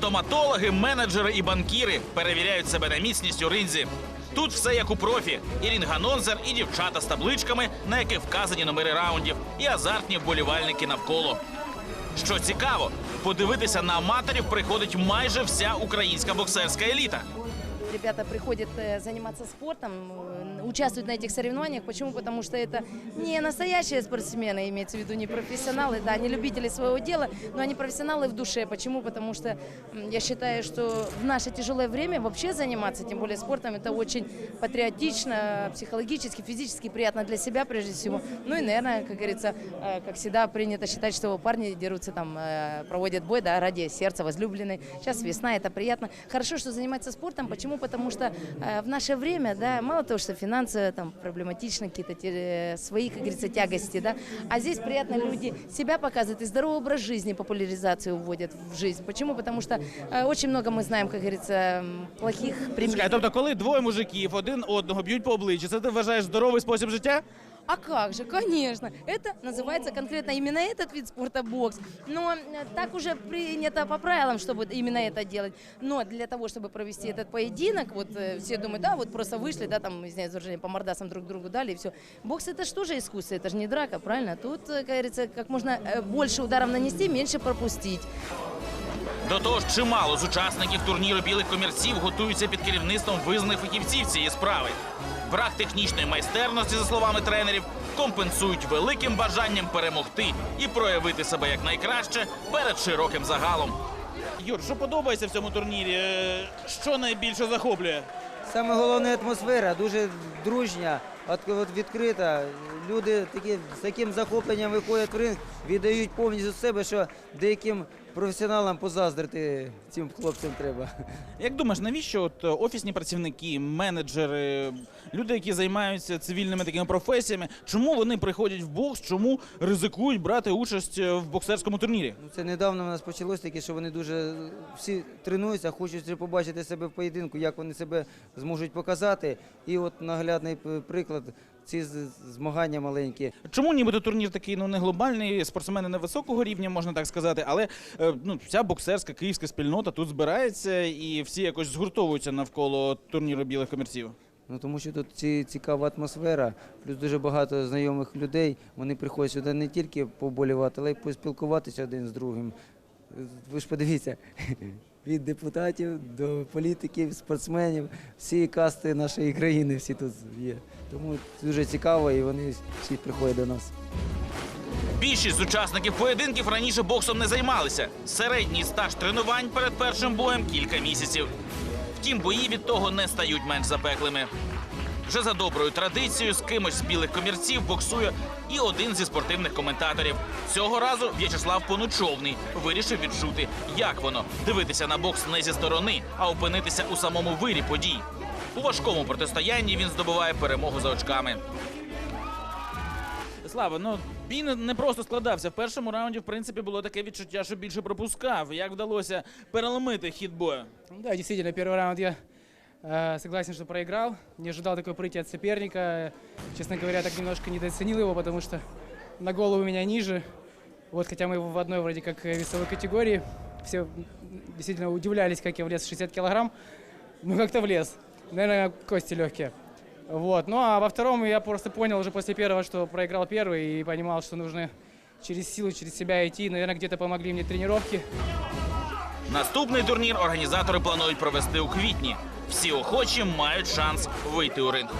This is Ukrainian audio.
Стоматологи, менеджери і банкіри перевіряють себе на міцність у ринзі. Тут все як у профі: і рінганонзер, і дівчата з табличками, на яких вказані номери раундів, і азартні вболівальники навколо. Що цікаво, подивитися на аматорів приходить майже вся українська боксерська еліта. Ребята приходят э, заниматься спортом, э, участвуют на этих соревнованиях. Почему? Потому что это не настоящие спортсмены, имеется в виду не профессионалы, да, не любители своего дела, но они профессионалы в душе. Почему? Потому что я считаю, что в наше тяжелое время вообще заниматься, тем более спортом, это очень патриотично, психологически, физически приятно для себя прежде всего. Ну и, наверное, как говорится, э, как всегда принято считать, что парни дерутся там, проводят бой, да, ради сердца возлюбленной. Сейчас весна, это приятно. Хорошо, что заниматься спортом. Почему? Потому что э, в наше время, да, мало того, что финансы там проблематичны, какие-то те- свои, как говорится, тягости, да, а здесь приятно люди себя показывают и здоровый образ жизни, популяризацию вводят в жизнь. Почему? Потому что э, очень много мы знаем, как говорится, м, плохих Чекай, примеров. тобто, коли двоє мужиків один одного б'ють по обличчю, це ти вважаєш здоровий спосіб життя? А как же, конечно. Это называется конкретно именно этот вид спорта бокс. Но э, так уже принято по правилам, чтобы именно это делать. Но для того, чтобы провести этот поединок, вот э, все думают, да, вот просто вышли, да, там, извиняюсь, за выражение, по мордасам друг другу дали и все. Бокс это же тоже искусство, это же не драка, правильно? Тут, э, как говорится, как можно э, больше ударов нанести, меньше пропустить. До того ж, чимало з учасників турніру білих комірців готуються під керівництвом визнаних фахівців цієї справи. Брак технічної майстерності, за словами тренерів, компенсують великим бажанням перемогти і проявити себе якнайкраще перед широким загалом. Юр, що подобається в цьому турнірі? Е, Що найбільше захоплює? Саме головне атмосфера, дуже дружня, відкрита. Люди такі, з таким захопленням виходять в ринг, віддають повністю себе, що деяким професіоналам позаздрити цим хлопцям треба. Як думаєш, навіщо от е, офісні працівники, менеджери, люди, які займаються цивільними такими професіями, чому вони приходять в бокс, чому ризикують брати участь е, в боксерському турнірі? Ну, це недавно у нас почалось таке, що вони дуже всі тренуються, хочуть побачити себе в поєдинку, як вони себе зможуть показати. І от наглядний приклад, ці змагання маленькі. Чому нібито турнір такий ну не глобальний, спортсмени невисокого рівня, можна так сказати, але е, ну, вся боксерська київська спільнота тут збирається і всі якось згуртовуються навколо турніру білих комірців. Ну тому що тут ці, цікава атмосфера, плюс дуже багато знайомих людей. Вони приходять сюди не тільки поболівати, але й поспілкуватися один з другим. Ви ж подивіться, від депутатів до політиків, спортсменів, всі касти нашої країни всі тут є. Тому дуже цікаво, і вони всі приходять до нас. Більшість учасників поєдинків раніше боксом не займалися. Середній стаж тренувань перед першим боєм кілька місяців. Втім, бої від того не стають менш запеклими. Вже за доброю традицією з кимось з білих комірців боксує і один зі спортивних коментаторів. Цього разу В'ячеслав Понучовний вирішив відчути, як воно дивитися на бокс не зі сторони, а опинитися у самому вирі подій. У важкому протистоянні він здобуває перемогу за очками. Слава, ну бій не- просто складався. В першому раунді, в принципі, було таке відчуття, що більше пропускав. Як вдалося переломити хід бою? Да, действительно, первый раунд я согласен, что проиграл. Не ожидал такой прыти от соперника. Честно говоря, так немножко недооценил его, потому что на голову меня ниже. Вот, хотя мы в одной вроде как э, весовой категории. Все действительно удивлялись, как я влез в 60 килограмм. Ну, как-то влез. Наверное, кости легкие. Вот. Ну, а во втором я просто понял уже после первого, что проиграл первый и понимал, что нужно через силу, через себя идти. Наверное, где-то помогли мне тренировки. Наступний турнір організатори планують провести у квітні. Всі охочі мають шанс вийти у ринг.